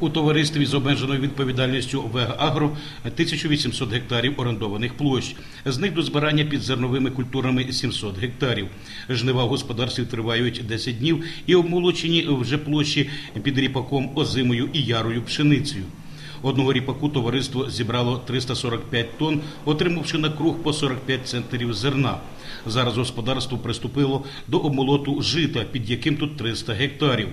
У товаристві з обмеженою відповідальністю Вега Агро 1800 гектарів орендованих площ. З них до збирання під зерновими культурами 700 гектарів. Жнива в господарстві тривають 10 днів і обмолочені вже площі під ріпаком, озимою і ярою пшеницею. Одного ріпаку товариство зібрало 345 тонн, отримавши на круг по 45 центнерів зерна. Зараз господарство приступило до обмолоту жита, під яким тут 300 гектарів.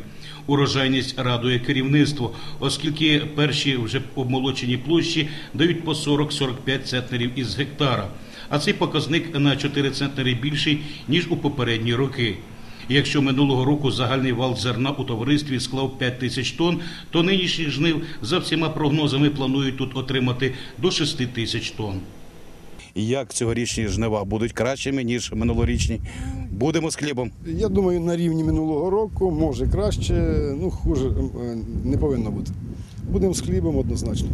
Урожайність радує керівництво, оскільки перші вже обмолочені площі дають по 40-45 центнерів із гектара. А цей показник на 4 центнери більший, ніж у попередні роки. Якщо минулого року загальний вал зерна у товаристві склав 5 тисяч тонн, то нинішніх жнив за всіма прогнозами планують тут отримати до 6 тисяч тонн. Як цьогорічні жнива будуть кращими, ніж минулорічні? Будемо з хлібом. Я думаю, на рівні минулого року, може краще, ну хуже е, не повинно бути. Будемо з хлібом однозначно.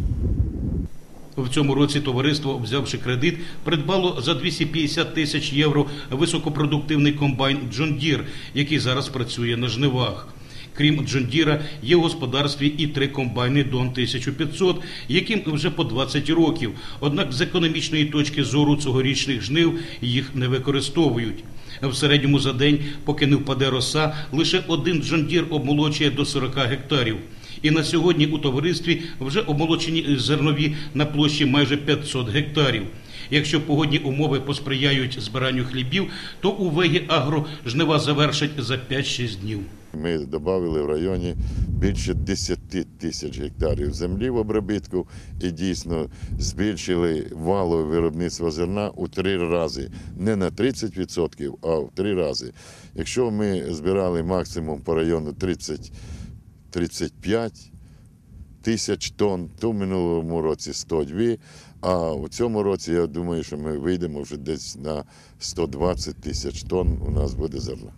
В цьому році товариство, взявши кредит, придбало за 250 тисяч євро високопродуктивний комбайн Джон Дір, який зараз працює на жнивах. Крім Джон Діра, є в господарстві і три комбайни Дон 1500, яким вже по 20 років. Однак з економічної точки зору цьогорічних жнив їх не використовують. В середньому за день, поки не впаде роса, лише один Джон Дір обмолочує до 40 гектарів. І на сьогодні у товаристві вже обмолочені зернові на площі майже 500 гектарів. Якщо погодні умови посприяють збиранню хлібів, то у Вегі Агро жнива завершать за 5-6 днів. Ми додали в районі більше 10 тисяч гектарів землі в обробітку і дійсно збільшили валове виробництво зерна у три рази. Не на 30%, а в три рази. Якщо ми збирали максимум по району 30 35 тисяч тонн, то в минулому році 102, а в цьому році я думаю, що ми вийдемо вже десь на 120 тисяч тонн у нас буде зерна.